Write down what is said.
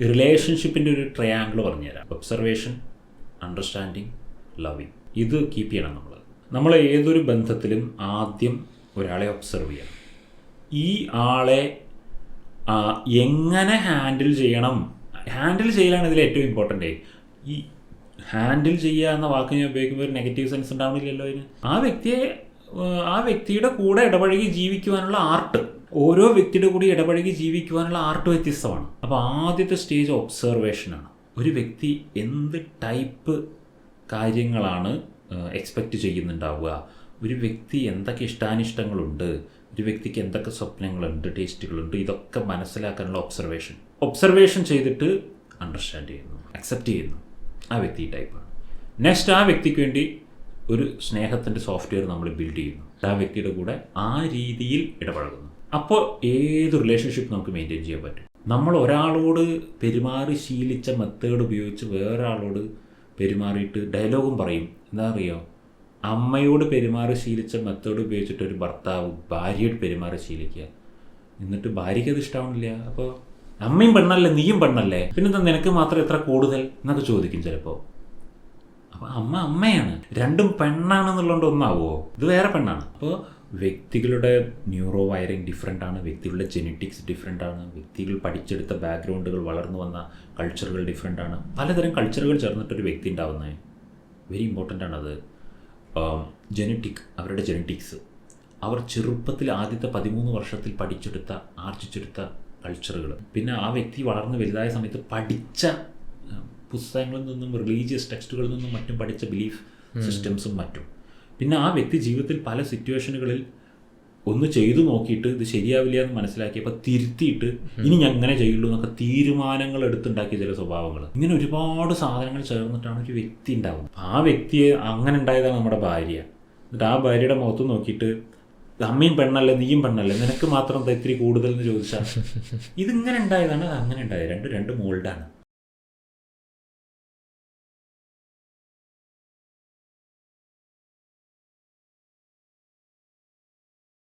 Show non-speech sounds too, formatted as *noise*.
റിലേഷൻഷിപ്പിന്റെ ഒരു ട്രയാങ്കിൾ പറഞ്ഞുതരാം. Observation understanding loving ഇത് കീപ്പ് ചെയ്യണം നമ്മൾ നമ്മൾ ഏതൊരു ബന്ധത്തിലും ആദ്യം ഒരാളെ ഒബ്സർവ് ചെയ്യണം. ഈ ആളെ എങ്ങനെ ഹാൻഡിൽ ചെയ്യണം? ഹാൻഡിൽ ചെയ്യലാണ് ഇതിൽ ഏറ്റവും ഇമ്പോർട്ടന്റ് ഈ ഹാൻഡിൽ ചെയ്യുക എന്ന വാക്ക് ഞാൻ ഉപയോഗിക്കുമ്പോൾ ഒരു നെഗറ്റീവ് സെൻസ് ഉണ്ടാവണില്ലല്ലോ അതിന്. ആ വ്യക്തിയെ ആ വ്യക്തിയുടെ കൂടെ ഇടപഴകി ജീവിക്കുവാനുള്ള ആർട്ട് ഓരോ വ്യക്തിയുടെ കൂടി ഇടപഴകി ജീവിക്കുവാനുള്ള ആർട്ട് വ്യത്യസ്തമാണ്. അപ്പോൾ ആദ്യത്തെ സ്റ്റേജ് ഒബ്സർവേഷനാണ് ഒരു വ്യക്തി എന്ത് ടൈപ്പ് കാര്യങ്ങളാണ് എക്സ്പെക്റ്റ് ചെയ്യുന്നുണ്ടാവുക? ഒരു വ്യക്തി എന്തൊക്കെ ഇഷ്ടാനിഷ്ടങ്ങളുണ്ട്? ഒരു വ്യക്തിക്ക് എന്തൊക്കെ സ്വപ്നങ്ങളുണ്ട് ടേസ്റ്റുകളുണ്ട് ഇതൊക്കെ മനസ്സിലാക്കാനുള്ള ഒബ്സർവേഷൻ ഒബ്സർവേഷൻ ചെയ്തിട്ട് അണ്ടർസ്റ്റാൻഡ് ചെയ്യുന്നു അക്സെപ്റ്റ് ചെയ്യുന്നു. ആ വ്യക്തി ടൈപ്പാണ് നെക്സ്റ്റ് ആ വ്യക്തിക്ക് വേണ്ടി ഒരു സ്നേഹത്തിന്റെ സോഫ്റ്റ്വെയർ നമ്മൾ ബിൽഡ് ചെയ്യുന്നു. ആ വ്യക്തിയുടെ കൂടെ ആ രീതിയിൽ ഇടപഴകുന്നു. അപ്പോൾ ഏത് റിലേഷൻഷിപ്പ് നമുക്ക് മെയിന്റെയിൻ ചെയ്യാൻ പറ്റും? നമ്മൾ ഒരാളോട് പെരുമാറി ശീലിച്ച മെത്തേഡ് ഉപയോഗിച്ച് വേറൊരാളോട് പെരുമാറിയിട്ട് ഡയലോഗും പറയും. എന്താ അറിയോ? അമ്മയോട് പെരുമാറി ശീലിച്ച മെത്തേഡ് ഉപയോഗിച്ചിട്ട് ഒരു ഭർത്താവ് ഭാര്യയോട് പെരുമാറി ശീലിക്കുക. എന്നിട്ട് ഭാര്യയ്ക്ക് അത് ഇഷ്ടമാവണില്ല അപ്പോൾ അമ്മയും പെണ്ണല്ലേ നീയും പെണ്ണല്ലേ? പിന്നെന്താ നിനക്ക് മാത്രം എത്ര കൂടുതൽ? എന്നൊക്കെ ചോദിക്കും ചിലപ്പോൾ അപ്പോൾ അമ്മ അമ്മയാണ്. രണ്ടും പെണ്ണാണെന്നുള്ളതുകൊണ്ട് ഒന്നാവോ? ഇത് വേറെ പെണ്ണാണ്. അപ്പോൾ വ്യക്തികളുടെ ന്യൂറോ വയറിങ് ഡിഫറെന്റ് ആണ് വ്യക്തികളുടെ ജെനറ്റിക്സ് ഡിഫറെന്റ് ആണ് വ്യക്തികൾ പഠിച്ചെടുത്ത ബാക്ക്ഗ്രൗണ്ടുകൾ വളർന്നു വന്ന കൾച്ചറുകൾ ഡിഫറെന്റ് ആണ്. പലതരം കൾച്ചറുകൾ ചേർന്നിട്ടൊരു വ്യക്തി ഉണ്ടാവുന്നത് വെരി ഇമ്പോർട്ടന്റ് ആണത് ജെനറ്റിക് അവരുടെ ജെനറ്റിക്സ് അവർ ചെറുപ്പത്തിൽ ആദ്യത്തെ പതിമൂന്ന് വർഷത്തിൽ പഠിച്ചെടുത്ത ആർജിച്ചെടുത്ത കൾച്ചറുകൾ പിന്നെ ആ വ്യക്തി വളർന്ന് വലുതായ സമയത്ത് പഠിച്ച പുസ്തകങ്ങളിൽ നിന്നും റിലീജിയസ് ടെക്സ്റ്റുകളിൽ നിന്നും മറ്റും പഠിച്ച ബിലീഫ് സിസ്റ്റംസും മറ്റും. പിന്നെ ആ വ്യക്തി ജീവിതത്തിൽ പല സിറ്റുവേഷനുകളിൽ ഒന്ന് ചെയ്തു നോക്കിയിട്ട് ഇത് ശരിയാവില്ല എന്ന് മനസ്സിലാക്കിയപ്പോൾ തിരുത്തിയിട്ട് ഇനി ഞാൻ അങ്ങനെ ചെയ്യുള്ളൂ എന്നൊക്കെ തീരുമാനങ്ങൾ എടുത്തുണ്ടാക്കിയ ചില സ്വഭാവങ്ങൾ ഇങ്ങനെ ഒരുപാട് സാധനങ്ങൾ ചേർന്നിട്ടാണ് ഒരു വ്യക്തി ഉണ്ടാവുന്നത്. ആ വ്യക്തിയെ അങ്ങനെ ഉണ്ടായതാണ് നമ്മുടെ ഭാര്യ. എന്നിട്ട് ആ ഭാര്യയുടെ മുഖത്ത് നോക്കിയിട്ട് അമ്മയും പെണ്ണല്ലേ നീയും പെണ്ണല്ലേ നിനക്ക് മാത്രം ഇത്തിരി കൂടുതൽ എന്ന് ചോദിച്ചാൽ *laughs* ഇതിങ്ങനെ ഉണ്ടായതാണ് അത് അങ്ങനെ ഉണ്ടായത്. രണ്ട് രണ്ട് മോൾഡാണ്